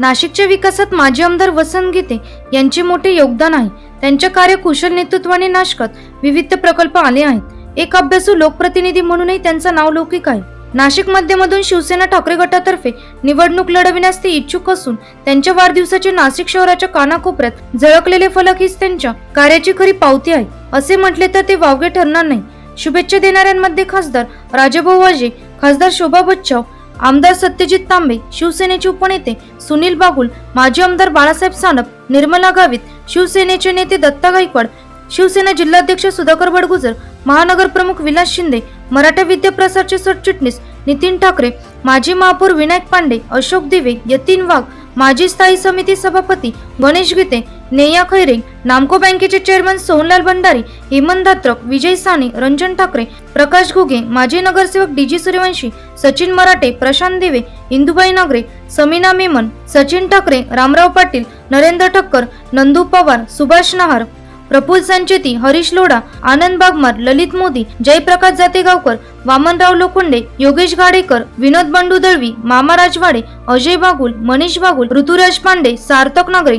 नाशिकच्या विकासात माजी आमदार वसंत गीते यांचे मोठे योगदान आहे. त्यांच्या कार्यकुशल नेतृत्वाने नाशकात विविध प्रकल्प आले आहेत. एक अभ्यासू लोकप्रतिनिधी म्हणूनही त्यांचं नाव लौकिक आहे. नाशिक मध्यमधून शिवसेना ठाकरे गटातर्फे निवडणूक लढविण्यास ते इच्छुक असून त्यांच्या वाढदिवसाचे नाशिक शहराच्या कानाकोपऱ्यात झळकलेले फलक हीच त्यांच्या कार्याची खरी पावती आहे. असे म्हटले तर ते वावगे ठरणार नाही. शुभेच्छा देणाऱ्यांमध्ये खासदार राजाभाऊ वाजे खासदार शोभा बच्चाव आमदार सत्यजित तांबे शिवसेनेचे उपनेते सुनील बागुल माजी आमदार बाळासाहेब सानप निर्मला गावित शिवसेनेचे नेते दत्ता गायकवाड शिवसेना जिल्हाध्यक्ष सुधाकर बडगुजर महानगर प्रमुख विलास शिंदे मराठा विद्या प्रसारचे सरचिटणीस नितीन ठाकरे माजी महापौर विनायक पांडे अशोक दिवे यतीन वाघ माजी स्थायी समिती सभापती गणेश गीते नेया खैरे नामको बँकेचे चेअरमन सोहनलाल भंडारी हेमंत दात्रक विजय साने रंजन ठाकरे प्रकाश घुगे माजी नगरसेवक डीजी सूर्यवंशी सचिन मराठे प्रशांत दिवे इंदुबाई नागरे समीना मेमन सचिन ठाकरे रामराव पाटील नरेंद्र ठक्कर नंदू पवार सुभाष नहार प्रफुल संचेती हरीश लोढा आनंद बागमार ललित मोदी जयप्रकाश जातेगावकर वामनराव लोखंडे योगेश गाडेकर विनोद बंडू दळवी मामा राजवाडे अजय बागुल मनीष बागुल ऋतुराज पांडे सार्थक नागरे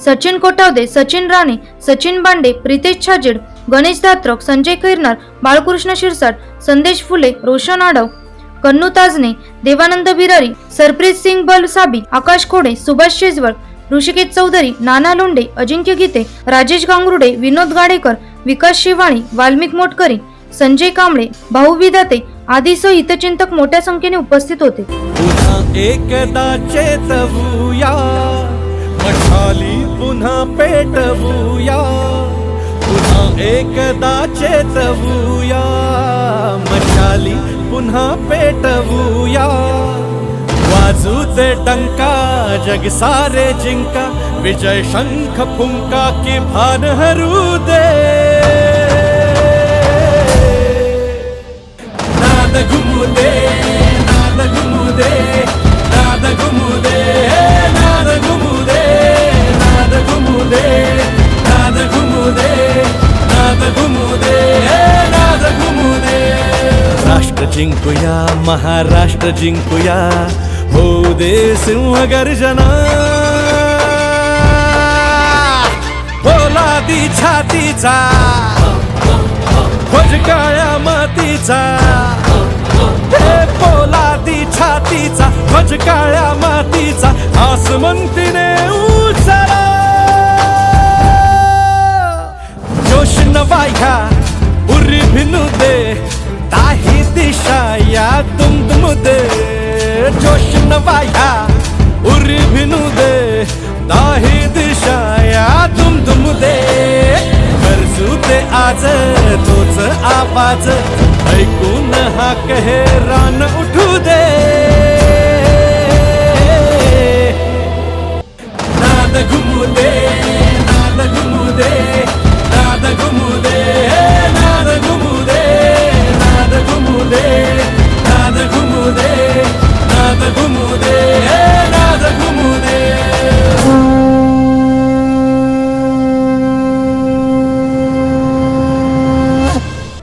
सचिन कोटावदे सचिन राणे सचिन बांडे प्रितेश छाजेड गणेश दात्रक संजय खैरनार बाळकृष्ण शिरसाट संदेश फुले रोशन आडव कन्नू ताजने देवानंद बिरारी सरप्रीत सिंग बल साबी आकाश खोडे सुभाष शेजवळ ऋषिकेश चौधरी नाना लोंडे अजिंक्य गीते राजेश गांगरुडे विनोद गाडेकर विकास शिवाणी वाल्मिक मोटकरी संजय कांबळे भाऊ विदाते आदीसह हितचिंतक मोठ्या संख्येने उपस्थित होते. एकदा चेतवूया. मठाली पुन्हा पेटवूया. पुन्हा एकदा चेतवूया. मठाली पुन्हा पेटवूया. वाजू टंका डंका जग सारे जिंका विजय शंख फुंका की भान हरू दे। नाद घुमू दे नाद घुमू दे नाद घुमू दे नाद घुमू दे नाद घुमू दे नाद घुमू दे नाद घुमू दे नाद घुमू दे। राष्ट्र जिंकूया महाराष्ट्र जिंकूया हो दे सिंह गर्जना पोलादी छातीचा. खोज काळ्या मातीचा. हे पोलादी छातीचा खोज काळ्या मातीचा. आसमंतीने उचला. जोश नवाया उरी भिनू दे ताही दिशा या दुमदुम दे जोश नवाया उरी भिनू दे दाही दिशाया दुम दुम दे। गरजू दे आज तोच आवाज ऐकून हा कहे रान उठू दे।